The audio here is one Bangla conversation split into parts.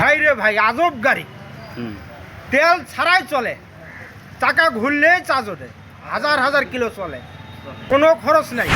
ভাই রে ভাই আজব গাড়ি। তেল ছাড়াই চলে চাকা ঘুরলেই চার্জ ওঠে হাজার হাজার কিলো চলে কোনো খরচ নাই।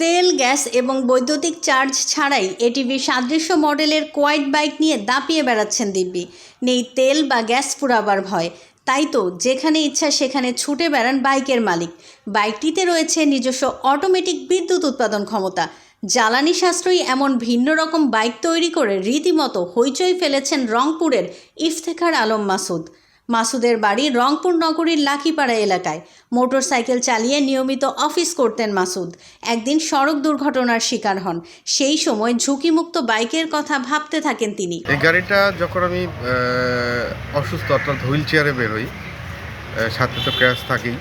তেল গ্যাস এবং বৈদ্যুতিক চার্জ ছাড়াই এটিভি সাদৃশ্য মডেলের কোয়াইট বাইক নিয়ে দাপিয়ে বেড়াচ্ছেন দিব্যি। নেই তেল বা গ্যাস পুরাবার ভয়। তাই তো যেখানে ইচ্ছা সেখানে ছুটে বেড়ান বাইকের মালিক। বাইকটিতে রয়েছে নিজস্ব অটোমেটিক বিদ্যুৎ উৎপাদন ক্ষমতা। জ্বালানি সাশ্রয়ী এমন ভিন্ন রকম বাইক তৈরি করে রীতিমতো হইচই ফেলেছেন রংপুরের ইফতেখার আলম মাসুদ। মাসুদের বাড়ি রংপুর নগরীর লাকিপাড়া এলাকায়। মোটর সাইকেল চালিয়ে নিয়মিত অফিস করতেন মাসুদ। একদিন সড়ক দুর্ঘটনার শিকার হন। সেই সময় ঝুঁকিমুক্ত বাইকের কথা ভাবতে থাকেন তিনি। এই গাড়িটা যখন আমি অসুস্থ অর্থাৎ হুইল চেয়ারে বেরোই সাথে তো ক্র্যাশ থাকেই।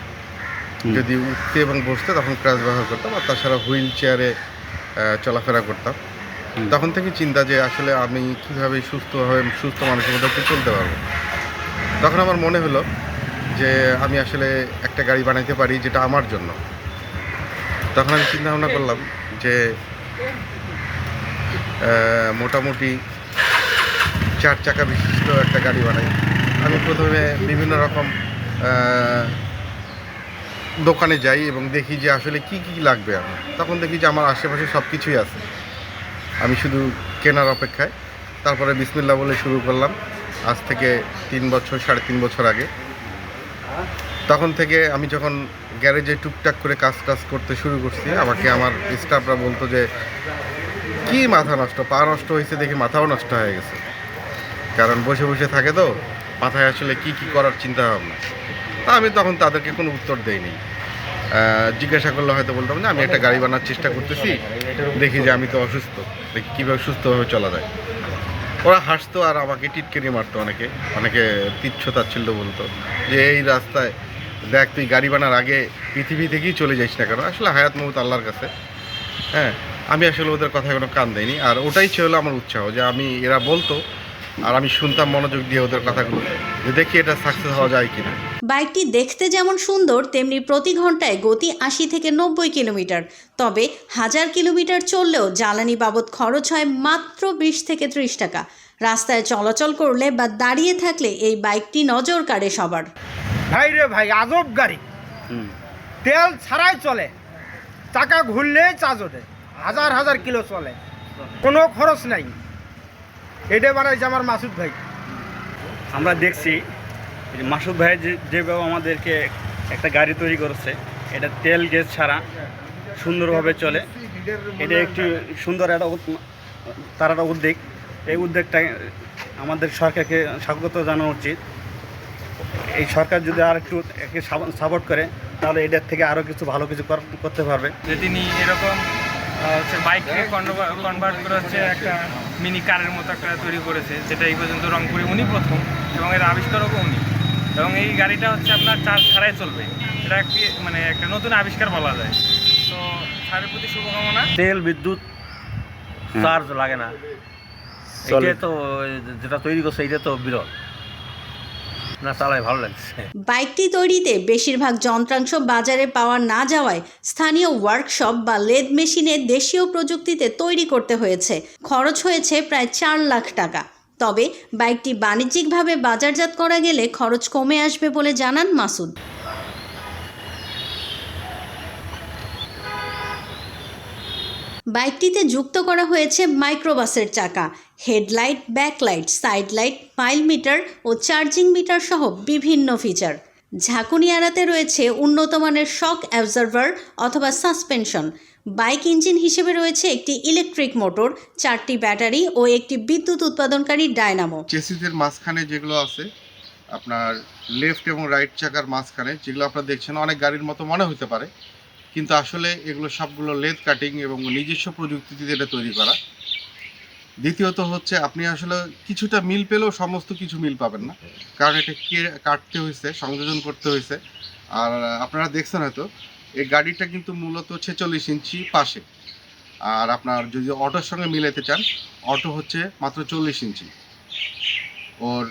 যদি উঠতে এবং বসতে তখন ক্র্যাশ ব্যবহার করতাম আর তাছাড়া হুইল চেয়ারে চলাফেরা করতাম। তখন থেকে চিন্তা যে আসলে আমি কীভাবে সুস্থভাবে সুস্থ মানুষের মধ্যে চলতে পারব? তখন আমার মনে হলো যে আমি আসলে একটা গাড়ি বানাইতে পারি যেটা আমার জন্য। তখন আমি চিন্তা ভাবনা করলাম যে মোটামুটি চার চাকা বিশিষ্ট একটা গাড়ি বানাই। আমি প্রথমে বিভিন্ন রকম দোকানে যাই এবং দেখি যে আসলে কি কি লাগবে আমার। তখন দেখি যে আমার আশেপাশে সব কিছুই আছে। আমি শুধু কেনার অপেক্ষায়। তারপরে বিসমিল্লা বলে শুরু করলাম। আজ থেকে তিন বছর, সাড়ে তিন বছর আগে। তখন থেকে আমি যখন গ্যারেজে টুকটাক করে কাজ টাজ করতে শুরু করছি, আমাকে আমার স্টাফরা বলতো যে, কি মাথা নষ্ট? পা নষ্ট হয়েছে দেখি মাথাও নষ্ট হয়ে গেছে। কারণ বসে বসে থাকে তো। মাথায় আসলে কি কি করার চিন্তা ভাবনা। তা আমি তখন তাদেরকে কোনো উত্তর দেইনি। জিজ্ঞাসা করলে হয়তো বলতাম যে আমি একটা গাড়ি বানার চেষ্টা করতেছি, দেখি যে আমি তো অসুস্থ, দেখি কীভাবে সুস্থভাবে চলা যায়। ওরা হাসতো আর আমাকে টিটকেনি মারতো অনেকে অনেকে তিচ্ছ তাচ্ছিল্য বলতো, যে এই রাস্তায় দেখ তুই গাড়ি বানার আগে পৃথিবী থেকেই চলে যাইস না কেন? আসলে হায়াত মমত আল্লাহর কাছে। হ্যাঁ আমি আসলে ওদের কথায় কোনো কান দেয়নি আর ওটাই ছিল আমার উৎসাহ যে আমি, এরা বলতো, আর আমি শুনতাম মনোযোগ দিয়ে ওদের কথাগুলো, যে দেখি এটা সাকসেস হওয়া যায় কিনা। বাইকটি দেখতে যেমন সুন্দর তেমনি প্রতি ঘন্টায় গতি আশি থেকে নব্বই কিলোমিটার। তবে হাজার কিলোমিটার চললেও জ্বালানি বাবদ খরচ হয় মাত্র বিশ থেকে ত্রিশ টাকা। রাস্তায় চলাচল করলে বা দাঁড়িয়ে থাকলে এই বাইকটি নজর কাড়ে সবার। ভাই রে ভাই আজব গাড়ি। হুম। তেল ছাড়াই চলে চাকা ঘুরলে চার্জ ওঠে হাজার হাজার কিলো চলে কোনো খরচ নাই। এটা বানাইছে আমার মাসুদ ভাই। আমরা দেখছি মাসুদ ভাই যেভাবে আমাদেরকে একটা গাড়ি তৈরি করেছে, এটা তেল গ্যাস ছাড়া সুন্দরভাবে চলে। এটা একটি সুন্দর একটা তার একটা উদ্যোগ। এই উদ্যোগটা আমাদের সরকারকে স্বাগত জানানো উচিত। এই সরকার যদি আর একটু একে সাপোর্ট করে, তাহলে এটার থেকে আরও কিছু ভালো কিছু কর- করতে পারবে। যে তিনি এরকম হচ্ছে বাইককে কনভার্ট করে হচ্ছে একটা মিনি কারের মতো একটা তৈরি করেছে, যেটা এই পর্যন্ত রংপুরে উনি প্রথম এবং এর আবিষ্কারকও উনি। এবং এই গাড়িটা হচ্ছে আপনার চার্জ ছাড়াই চলবে। এটা একটি মানে একটা নতুন আবিষ্কার বলা যায়। তো স্যারের প্রতি শুভকামনা। তেল বিদ্যুৎ চার্জ লাগে না। এটা তো যেটা তৈরি করছে এটা তো বিরল। না চালাই ভালো লাগছে। বাইকটি তৈরিতে বেশিরভাগ যন্ত্রাংশ বাজারে পাওয়া না যাওয়ায় স্থানীয় ওয়ার্কশপ বা লেদ মেশিনে দেশীয় প্রযুক্তিতে তৈরি করতে হয়েছে। খরচ হয়েছে প্রায় চার লাখ টাকা। তবে বাইকটি বাণিজ্যিকভাবে বাজারজাত করা গেলে খরচ কমে আসবে বলে জানান মাসুদ। বাইকটিতে যুক্ত করা হয়েছে মাইক্রোবাসের চাকা, headlight, backlight side light mile metre ও চার্জিং মিটার সহ বিভিন্ন ফিচার। ঝাঁকুনি এড়াতে রয়েছে উন্নত মানের শক অ্যাবজার্ভার অথবা সাসপেনশন। বাইক ইঞ্জিন হিসেবে রয়েছে একটি ইলেকট্রিক মোটর, চারটি ব্যাটারি ও একটি বিদ্যুৎ উৎপাদনকারী ডায়নামো। চেসিসের মাঝখানে যেগুলো আছে, আপনার লেফট এবং রাইট চাকার মাঝখানে, যেগুলো আপনারা দেখছেন, অনেক গাড়ির মতো মনে হতে পারে, কিন্তু আসলে এগুলো সবগুলো লেদ কাটিং এবং নিজস্ব প্রযুক্তিতে এটা তৈরি করা। দ্বিতীয়ত হচ্ছে, আপনি আসলে কিছুটা মিল পেলেও সমস্ত কিছু মিল পাবেন না, কারণ এটা কে, কাটতে হয়েছে সংযোজন করতে হয়েছে আর আপনারা দেখছেন হয়তো এই গাড়িটা কিন্তু মূলত ছেচল্লিশ ইঞ্চি পাশে। আর আপনার যদি অটোর সঙ্গে মিলাতে চান অটো হচ্ছে মাত্র চল্লিশ ইঞ্চি। ওর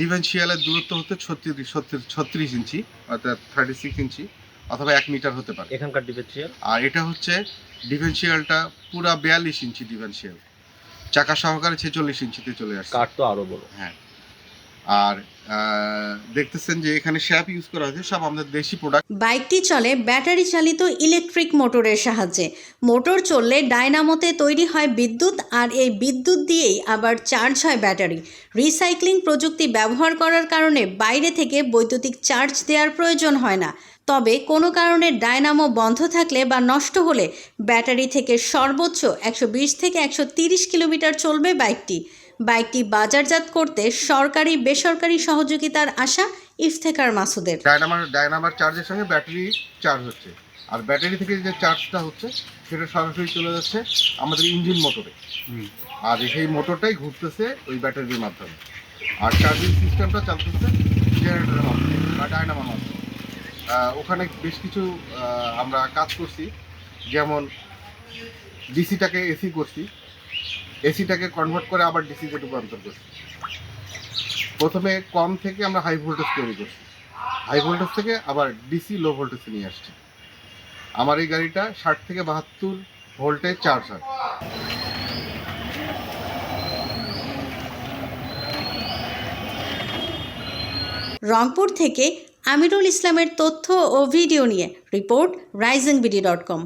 ডিভেন্সিয়ালের দূরত্ব হচ্ছে ছত্রিশ ছত্রিশ ছত্রিশ ইঞ্চি অর্থাৎ থার্টি সিক্স ইঞ্চি অথবা এক মিটার হতে পারে। এখানকার ডিফেন্সিয়াল আর এটা হচ্ছে ডিফেন্সিয়ালটা পুরা বিয়াল্লিশ ইঞ্চি ডিফেন্সিয়াল চাকা সহকারে ছেচল্লিশ ইঞ্চিতে চলে আসছে। কাঠ তো আরও বড়। হ্যাঁ। আর দেখতেছেন যে এখানে শ্যাপ ইউজ করা হয়েছে, সব আমাদের দেশি প্রোডাক্ট বাইকটি চলে ব্যাটারি চালিত ইলেকট্রিক মোটরের সাহায্যে। মোটর চললে ডায়নামোতে তৈরি হয় বিদ্যুৎ আর এই বিদ্যুৎ দিয়েই আবার চার্জ হয় ব্যাটারি। রিসাইক্লিং প্রযুক্তি ব্যবহার করার কারণে বাইরে থেকে বৈদ্যুতিক চার্জ দেওয়ার প্রয়োজন হয় না। তবে কোনো কারণে ডায়নামো বন্ধ থাকলে বা নষ্ট হলে ব্যাটারি থেকে সর্বোচ্চ একশো বিশ থেকে একশো কিলোমিটার চলবে বাইকটি। বাইকটি বাজারজাত করতে সরকারি বেসরকারি সহযোগিতার আশা ইফতেকার মাসুদের। ডায়নামার ডায়নামার চার্জের সঙ্গে ব্যাটারি চার্জ হচ্ছে। আর ব্যাটারি থেকে যে চার্জটা হচ্ছে সেটা সরাসরি চলে যাচ্ছে আমাদের ইঞ্জিন মোটরে আর সেই মোটরটাই ঘুরতেছে ওই ব্যাটারির মাধ্যমে। আর চার্জিং সিস্টেমটা চলতেছে জেনারেটরের মাধ্যমে বা ডায়নামার মাধ্যমে। ওখানে বেশ কিছু আমরা কাজ করছি। যেমন ডিসিটাকে এসি করছি। এসিটাকে কনভার্ট করে আবার ডিসিতে রূপান্তর করছি। প্রথমে কম থেকে আমরা হাই ভোল্টেজ তৈরি করছি। হাই ভোল্টেজ থেকে আবার ডিসি লো ভোল্টেজে নিয়ে আসছি। আমার এই গাড়িটা ষাট থেকে বাহাত্তর ভোল্টে চার্জ হয়। রংপুর থেকে আমিরুল ইসলামের তথ্য ও ভিডিও নিয়ে report rising BD dot com.